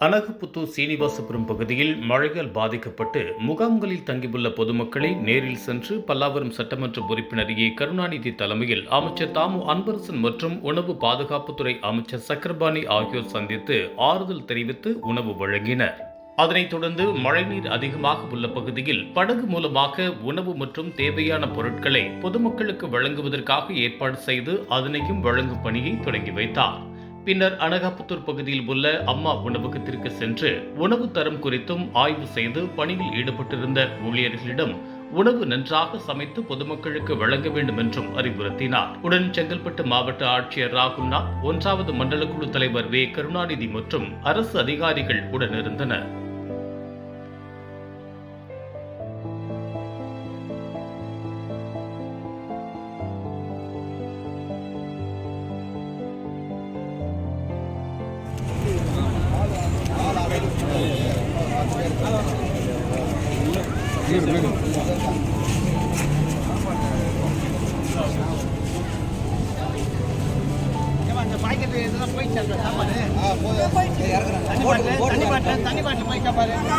அனகுப்புத்தூர் சீனிவாசபுரம் பகுதியில் மழையால் பாதிக்கப்பட்டு முகாம்களில் தங்கியுள்ள பொதுமக்களை நேரில் சென்று பல்லாவரம் சட்டமன்ற உறுப்பினர் ஏ. கருணாநிதி தலைமையில் அமைச்சர் தாமு அன்பரசன் மற்றும் உணவு பாதுகாப்புத்துறை அமைச்சர் சக்கரபாணி ஆகியோர் சந்தித்து ஆறுதல் தெரிவித்து உணவு வழங்கினர். அதனைத் தொடர்ந்து மழைநீர் அதிகமாக உள்ள பகுதியில் படகு மூலமாக உணவு மற்றும் தேவையான பொருட்களை பொதுமக்களுக்கு வழங்குவதற்காக ஏற்பாடு செய்து அதனையும் வழங்கும் பணியை தொடங்கி வைத்தார். பின்னர் அனகாபுத்தூர் பகுதியில் உள்ள அம்மா உணவகத்திற்கு சென்று உணவு தரம் குறித்தும் ஆய்வு செய்து பணியில் ஈடுபட்டிருந்த ஊழியர்களிடம் உணவு நன்றாக சமைத்து பொதுமக்களுக்கு வழங்க வேண்டும் என்றும் அறிவுறுத்தினார். உடன் செங்கல்பட்டு மாவட்ட ஆட்சியர் ராகுல்நாத் ஒன்றாவது மண்டல குழு தலைவர் வே. கருணாநிதி மற்றும் அரசு அதிகாரிகள் உடனிருந்தனர்.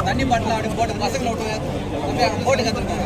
தண்ணி பாட்டில் அப்படி போட்டு பசங்களை விட்டு போட்டு கற்றுருக்காங்க